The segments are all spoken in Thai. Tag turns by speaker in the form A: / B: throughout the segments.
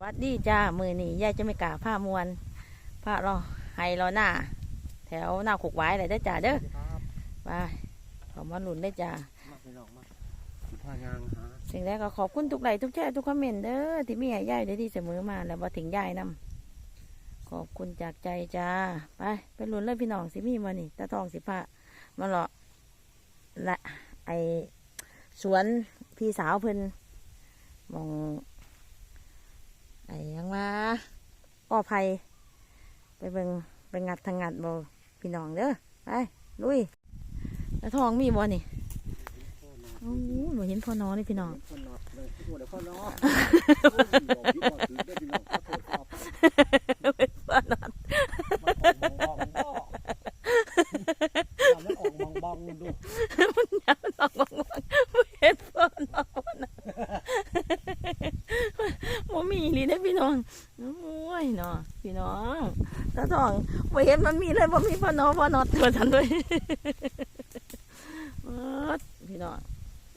A: สวัสดีจ้า มือนี่ยายจะไม่กล้าผ้ามวนผ้ารอไฮรอหน้า แถวหน้าขกไว้เลยได้อจ้าเด้อ
B: ครับ
A: ไปขอมาหลุนได้อจ้า
B: มาพี่น้องมาสิพายางหา
A: สิ่งแรกก็ขอบคุณทุกไลค์ทุกแชร์ทุกคอมเมนต์เด้อที่มีให้ยายได้ดีเสมอมาแล้วมาถึงยายนำขอบคุณจากใจจ้า ไปไปหลุนเลยพี่น้องสิมีมานี่ตาทองสิพามาเลาะละไอสวนพี่สาวเพิ่นหมอง ไอ้ยังว่าก่อไผ่ไปเบิงไปงัดทางงัดบ่พี่น้องเด้อไปลุยแล้วทองมีบ่นี่โอ้หนูเห็นพ่อน้องนี่พี่น้อง
B: คนนอดเลยตัวเดี๋ยวพ่อน้องขอโทษครับ
A: เป็นพ่อน้อง
B: มันออกมองบองมันออกมองบองดู
A: อย่ามันออกมาว่าไม่เห็นพ่อน้องนะบ่มีอีหลีเด้อพี่น้องโอ้ยเนาะพี่น้อง ตาทองบ่เห็นมันมีเลยบ่มีพ่อน้องพ่อน้องตัวฉันด้วยเอิ้นพี่น้อง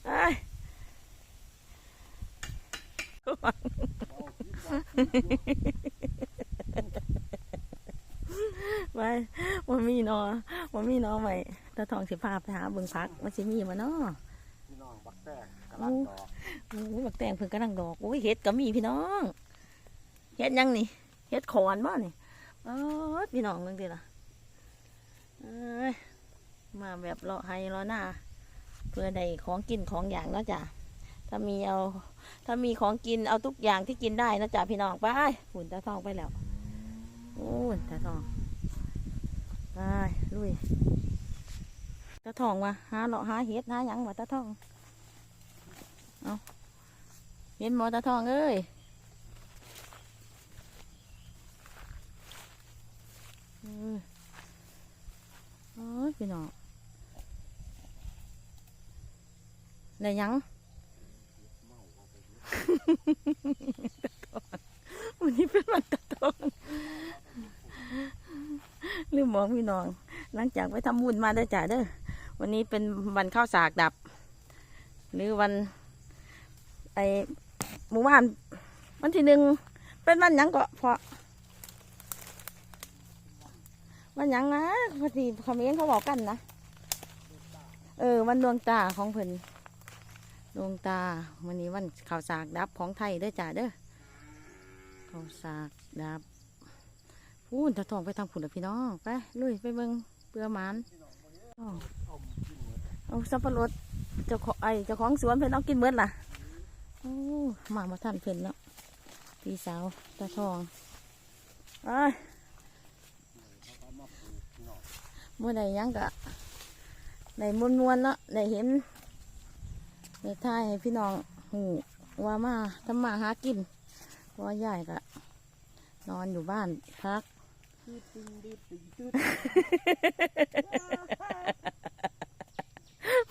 A: ไอ้ยไปว่ามีเนาะว่ามีเนาะไว้ตาทองสิพาไปหาเบิ่งพักมันสิมีมาเนาะ
B: พี่น้องบักแตกกระลังดอก
A: โอ้ยบักแตงเพิ่งกำลังดอกโอ้ยเห็ดก็มีพี่น้องเห็ดหยังนี่เห็ดขอนบ่นี่เออพี่น้องเบิ่งดิล่ะมาแบบเลาะให้เลาะหน้า เพื่อได้ของกินของอย่างนะจ้ะถ้ามีเอา ถ้ามีของกินเอาทุกอย่างที่กินได้นะจ๊ะพี่น้องไปหุ่นตาทองไปแล้วโอ้ยตาทองไปลุยตาทองวะหาเลาะหาเห็ดหาหยังวะตาทองเอาเห็นหมอตาทองเอ้ยเออโอ้ยพี่น้องได้หยังวันนี้เป็นวันตาทองลืมบอกพี่น้อง หลังจากไปทำบุญมาได้อจ้ะเด้อวันนี้เป็นวันข้าวสากดับ หรือวัน ไอหมู่บ้านวันที่หนึ่งเป็นวันยังก็พอ วันยังนะพอดีคอมเมนต์เขาบอกกันนะ เออ วันดวงตาของเพิ่นดวงตาวันนี้วันข้าวสากดับของไทยเด้อจ้ะเด้อข้าวสากดับพูนตะทองไปทางผุนพี่น้องไปลุยไปเบิ่งเปลือมันเอาสับปะรดเจ้าของไอเจ้าของสวนเพิ่นเอากินเบิดล่ะโอ้มามาท่านเพิ่นเนาะพี่สาวตะทองไป เมื่อใดยังกะได้มวนมวนๆเนาะได้เห็นได้ทายให้พี่น้องหูว่ามาทำมาหากินเพราะว่าใหญ่กะนอนอยู่บ้านพัก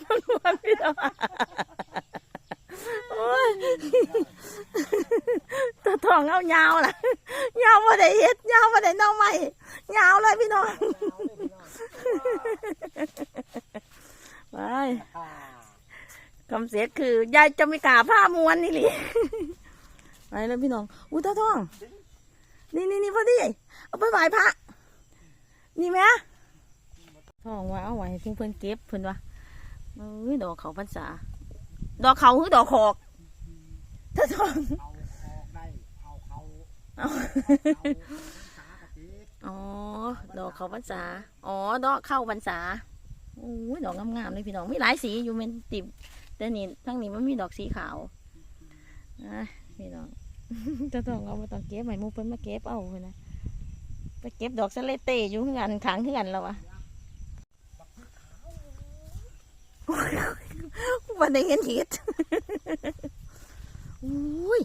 A: มันวนพี่น้องโอ้ยตาทองเอายาวล่ะยาวมาได้เฮ็ดยาวมาได้เน่าใหม่ยาวเลยพี่น้อง ไปคำเสียคือยายจะไม่กล้าผ้ามวนนี่หลิไปเลยพี่น้องอุ้ยตาทอง นี่นี่นี่พอดีเอาไปไหว้พระ นี่ไหมทองว่าเอาไว้ให้เพิ่นเพิ่นเก็บเพิ่นว่าเอ้ยดอกเขาพรรษา ดอกเขาหรือดอกขอกตาทอง
B: เอาออกได้เอาเขา
A: เอ๋อ ดอกเขาพรรษา อ๋อ ดอกเข้าพรรษาโอ้ยดอกงามๆเลยพี่น้อง มีหลายสีอยู่เมนติบแต่นี่ทั้งนี้มันมีดอกสีขาวนะพี่น้องจะต้องเอามาต้องเก็บใหม่มูเพิ่นมาเก็บเอาเพิ่นะไปเก็บดอกสเลเตอยู่ข้างกันขังข้างกันแล้ววะวันได้เห็นเห็ดอุ้ย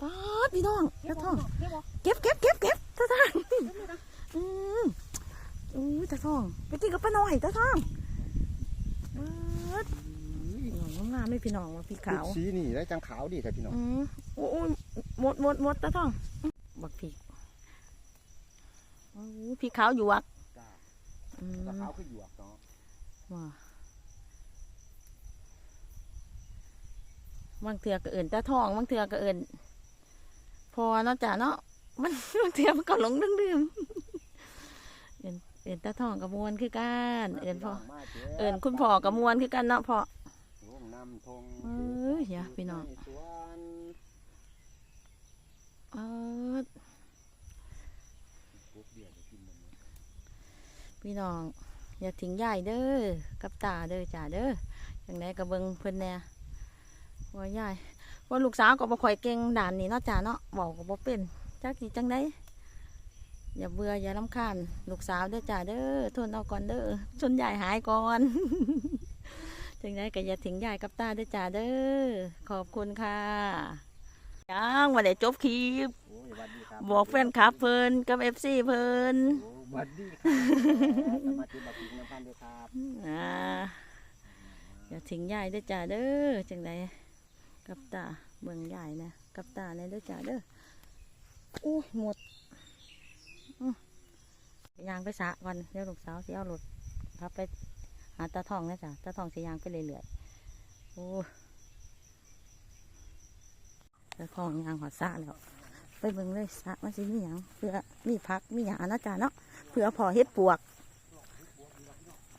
A: ป๊าพี่น้องตาทองเก็บเก็บเก็บเก็บ ตาทองอืมอุ้ยตาทอง ไปกินกับป้าน้อยตาทองเบิดน้องงามเลยพี่น้องว่าพี่ขาว
B: สีนี่ได้จังขาวดีแต่พี่น้อง
A: อืมโอ้ยหมดหมดหมดตาทองบักพริกโอ้ยพี่ขาวอยู่วัก
B: จ้า
A: อืม
B: จังขาวคือหยวกเนาะ
A: ว้าบางเถื่อก็เอิ่นตาทองบางเถื่อก็เอิ่นพอเนาะจ้ะเนาะ มันบางเทีมันก็หลงลืมๆเอินเอินตาทองกับมวนคือกันเอินพ่อ
B: มาเจ๊
A: เอินคุณพ่อกับมวนคือกันเนาะพ่อ
B: ร่วมนำธง
A: เอ้ยอย่าพี่น้อง
B: ในสวน
A: เออ
B: ปุ๊บเดี๋ยวจะกินมันนะ
A: พี่น้อง อย่าทิ้งยายเด้อกับตาเด้อจ้าเด้อจังไดก็เบิ่งเพิ่นแหน่ว่ายายว่าลูกสาวก็บ่ค่อยเก่งด่านนี้เนาะจ้าเนาะเว้าก็บ่เป็น จักสิจังไดอย่าเบื่ออย่ารำคาญลูกสาวเด้อจ้าเด้อทนเอาก่อนเด้อจนยายหายก่อนจังไดก็อย่าทิ้งยายกับตาเด้อจ้าเด้อขอบคุณค่ะยังว่าได้จบคลิป
B: โอ้ยหวัดดีครับ
A: บอกแฟนคลับเพิ่นกับ FC เพิ่น
B: โอ้หวัดดีครับสมาธิบัติน้ำพันด้วยครับ
A: อ่าอย่าทิ้งยายเด้อจ้าเด้อจังไดกับตาเบิ่งยายนะกับตาเนี่ยเด้อจ้าเด้อโอ้ยหมดยางไปสะก่อนเดี๋ยวลูกสาวสิเอารถขับไปหาตาทองนะจ้ะตาทองสิยางไปเรื่อยๆโอ้ยตาทองยางหอดสะแล้วไปเบิ่งเลยสะมันสิมีหยังเพื่อมีพักมีหยานะจ้าเนาะเพื่อพอเฮ็ดปวก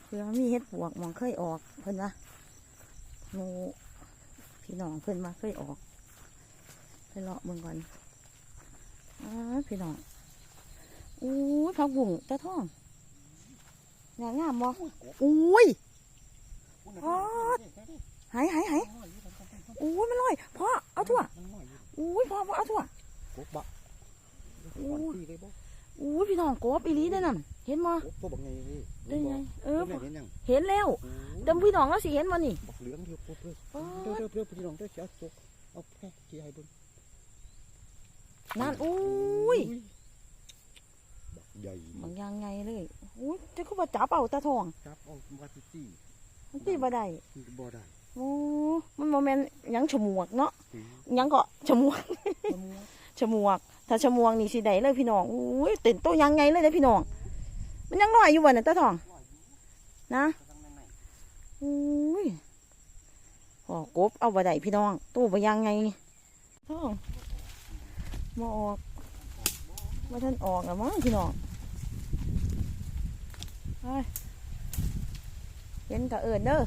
A: เพื่อมีเฮ็ดปวกมองเคยออกเพิ่นว่าหมูพี่น้องเพิ่นมาเคยออกไปเลาะเบิ่งก่อน อ้าพี่น้องอู้ยผักบุ้งตะท่องงามงามบ่อุ้ยอ๋อหายหายหายอู้ยมันลอยพ่อเอาทั่วอู้ยพ่อพ่อเอาทั่ว
B: กบบ่
A: โอ้
B: โอ้ยเลยบ่
A: อู้ยพี่น้องกบอีหลีได้อนั่นเห็นบ่
B: กบตัวบักไงนี่
A: ได้ไงเออ
B: เห็นยัง
A: เห็นแล้วเดิมพี่น้องเราสิเห็นบ่นี่
B: บักเหลืองเดียวกบเลย
A: อ๋อ
B: เดี๋ยวเดี๋ยวเดี๋ยวพี่น้องเดี๋ยวเสียจกเอาแค่ขี้ให้เบิ่ง
A: นั่นอุ้ย
B: บักใหญ่
A: บางอย่างไงเลยอุ้ยจะเขาบ่จับเอาตาทอง
B: ครับเอามาที่สี่
A: มันตีบ่ได้
B: บ่ได้
A: โอ้มันโมเมนหยังฉมวกเนาะ
B: อืม
A: หยังก็ฉมวกฉมวก ถ้าฉมวกนี่สิได้เลยพี่น้องอุ้ยตื่นโตยังไงเลยเด้อพี่น้อง มันยังน้อยอยู่บ่น่ะตาทอง นะอุ้ยพอกบเอาบ่ได้พี่น้องตู้บ่ยังไงทอง บ่ออกบ่ทันออกแล้วมั้งพี่น้องไปเห็นก็เอิ้นเด้อ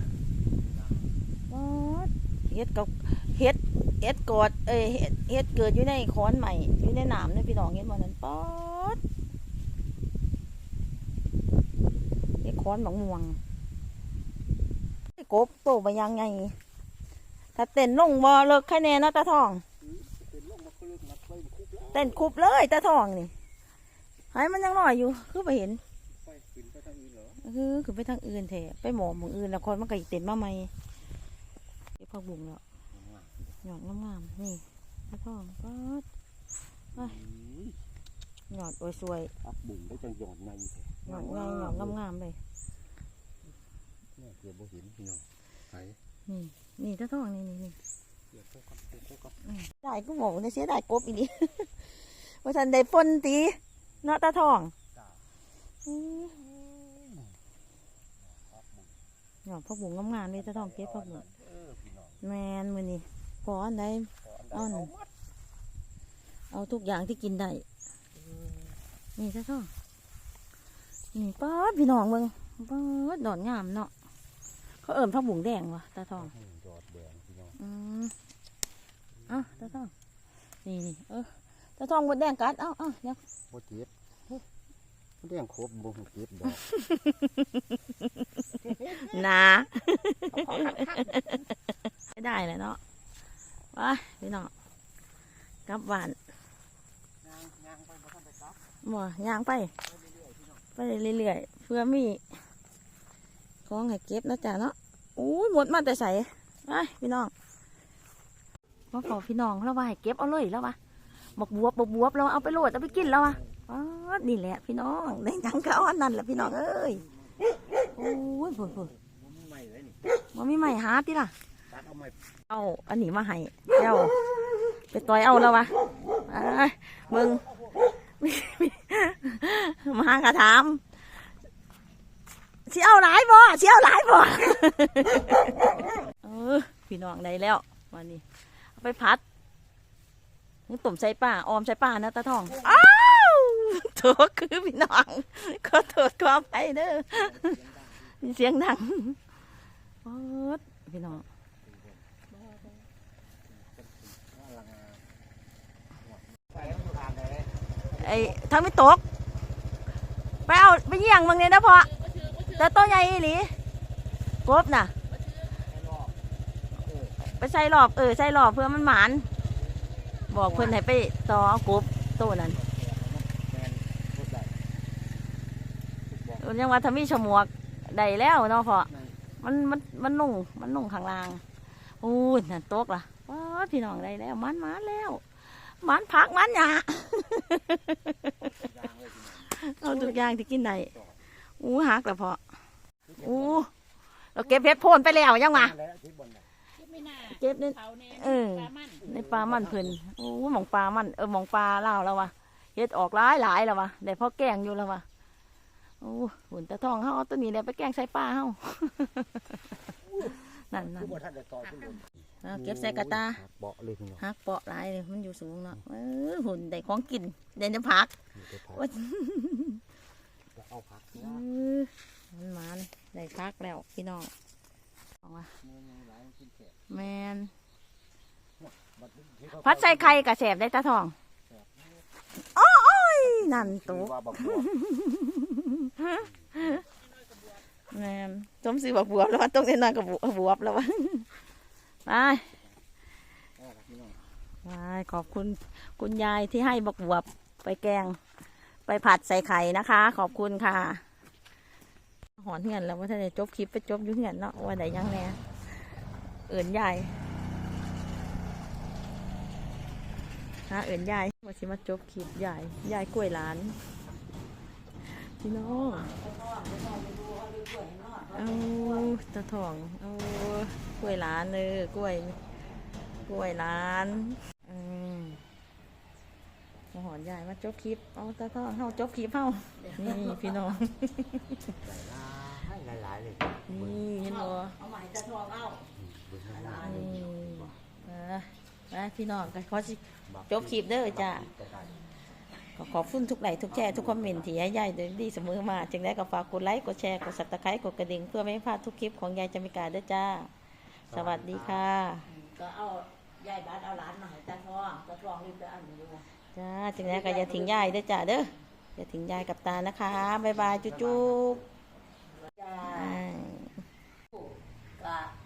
A: ป๊อดเฮ็ดกับเฮ็ดเฮ็ดกอดเอ้ยเฮ็ดเฮ็ดเกิดอยู่ในค้อนใหม่อยู่ในหน้ำเนี่ยพี่น้องเห็นบ่นั่นป๊อดเฮ็ดค้อนบักม่วงกบโตบ่ยังไงถ้าเต้นลงบ่เลิกแค่แน่นาะตาทอง
B: เต้
A: นคุบเลยตาทองนี่ให้มันยังลอยอยู่ คือไปเห็น
B: ไปขึ้นไปทางอื่นเหรอ
A: คือคือไปทางอื่นแท้ไปหมอหมองอื่นแล้วคนมันก็อีกเต้นมาใหม่เก็บผักบุ้งแล้วหยอดงามๆนี่ตาทองก็หยอดโอ้ยสวย
B: อักบุ่งได้จังหยอดในแท้
A: หยอดง่ายหยอดงามๆเลย
B: เนี่ยเกือบบ่เห็นพี่น้องไผ
A: นี่นี่ตาทองนี่นี่นี่
B: เดี๋ยวโคกับเดี๋ยวโคกับ
A: ได้ก็บอกในเสียได้กบอีนี่ว่าทันได้ฝนตีเนาะตาทอง
B: จ้า
A: อืมหยอดผักบุ้งงามๆเลยตาทองเก็บผักบุ้ง
B: เออพี่น้อง
A: แมนมือนี่พออันใด
B: ขออันใด
A: เอาหน่
B: เอา
A: อย
B: มัด
A: เอาทุกอย่างที่กินได้นี่ซะท่อนี่ป๊อดพี่น้องเบิ่งป๊อดดอนงามเนาะเขาเอิ่มผักบุ้งแดงวะตาทอง
B: อืมยอดแดงพี่น้อง
A: อืมเอะตาทองนี่นี่เออตาทองบดแดงกัดเอ้าเอ้าเดี๋ยว
B: บ่เจ็บมันแดงครบบ่เจ็บดอก
A: หนาไม่ได้เลยเนาะไปพี่น้องกลับบ้าน
B: ย่างย่างไปบ่ทันไปกลับ
A: บ่ย่างไป ไปเรื่อยๆเพื่อมีของให้เก็บเนาะจ้ะเนาะอู้ยหมดมาแต่ใส่ไปพี่น้อง มาขอพี่น้องแล้วว่าให้เก็บเอาเลยแล้ววะบอกบวบบวบบวบแล้วเอาไปโหลดเอาไปกินแล้ววะอ๋อนี่แหละพี่น้องในจังกะอ้อนนั่นแหละพี่น้องเอ้ยโอ้ยพูดพูด
B: บ่มีใหม่เลยนี่
A: มันมีใหม่หาติล่ะ
B: เอา
A: อันนี้มาให้เจ้าไปต่อยเอาแล้ววะมึงมากระถามเชี่ยวหลายบ่เชี่ยวหลายบ่เออพี่น้องได้แล้ววันนี้ ไปพัดนี่ตุ่มใส่ป่าออมใส่ป่านะตาทอง อ้าวโถคือพี่น้องขอโทษขออภัยเด้อเสียงดังโอ๊ดพี่น้องไอ้ทางไม่ตก ไปเอาไปเยี่ยงบางเนี่ยนะพอแต่ตัวใหญ่อีหลีกบน่ะ ไปใส่รอบเออใส่รอบเพื่อมันหมาน บอกเพื่อนให้ไปต่อเอากบตัวนั้นยังว่าถ้ามีฉมวกได้แล้วเนาะพอมันมันมันนุ่งมันนุ่งข้างล่างอู้นั่นตกล่ะว้าพี่น้องได้แล้วมันมันแล้วมันผักมันหยาเอาทุกอย่างที่กินได้อู้หักแล้วพออู้เราเก็บเพชรโพนไปแล้วยังมา
C: ไม่น่า
A: เก็บใน
C: เขาเนี่ย
A: เออ
C: ปลามัน
A: ในปลามันเพิ่นโอ้หมองปลามันเออหมองปลาเล่าวแล้ววะเฮ็ดออกหลายหลายแล้ววะได้พอแกงอยู่แล้ววะโอ้หุ่นตะทองเฮาเอาตัวนี้แหละไปแกงใส่ปลาเฮา นั่นนั่น
B: คือบ่ทันได้ต่อขึ้นบน
A: เอาเก็บใส่กระตา
B: เบาะเลยพี่น้อง
A: หักเปาะหลายเลยมันอยู่สูงเนาะเออหุ่นได้ของกินได้น้ำผัก
B: มีแต่ผัก
A: โอ้ย
B: แล้วเอาผัก
A: เออมันมันได้พักแล้วพี่น้อง เอาวะแมนพัดใส่ไข่กระแสบได้ตาทองโอ้ยนั่น
B: ตั
A: ตุ๊
B: ว
A: ก
B: ว่าบักบัว
A: แมนสมซื้อบักบวบแล้ววะต้องเล่นนอนกับบวบวบแล้ววะไป
B: พี่น้อง
A: ไปขอบคุณคุณยายที่ให้บักบวบไปแกง ไปผัดใส่ไข่นะคะ ขอบคุณค่ะ หอนเหือนแล้วว่าถ้าจะจบคลิปไปจบยู่เหือนเนาะว่าไหนยังแน่เอื่นยายฮะเอื่นยายว่าสิมาจบคลิปยายยายกล้วยหลานพี่น้องเอาตะทองเอากล้วยหลานเลยกล้วยกล้วยหลานอืมหอนยายมาจบคลิปเอาตะทองเฮาจบคลิปเฮานี่พี่น้อง
B: เลย
A: นี่เห็นบ่
C: เอาใหม่จะทองเอา
A: นี่เออไปพี่น้องกันขอสิจบคลิปเด้อจ้าขอขอบคุณทุกไลค์ทุกแชร์ทุกคอมเมนต์ที่ให้ยายดีเสมอมา จึงได้ก็ฝากกดไลค์กดแชร์กดสับตะไคร้กดกระดิ่งเพื่อไม่ให้พลาดทุกคลิปของยายจามิกาเด้อจ้า สวัสดีค่ะ
C: ก็เอายายบ้านเอาหลานมาให้ตาทองตาทองรีบไปอันอยู่
A: จ้าจึงได้ก็อย่าทิ้งยายเด้อจ้าเด้ออย่าทิ้งยายกับตานะคะบ๊ายบายจุ๊บ à.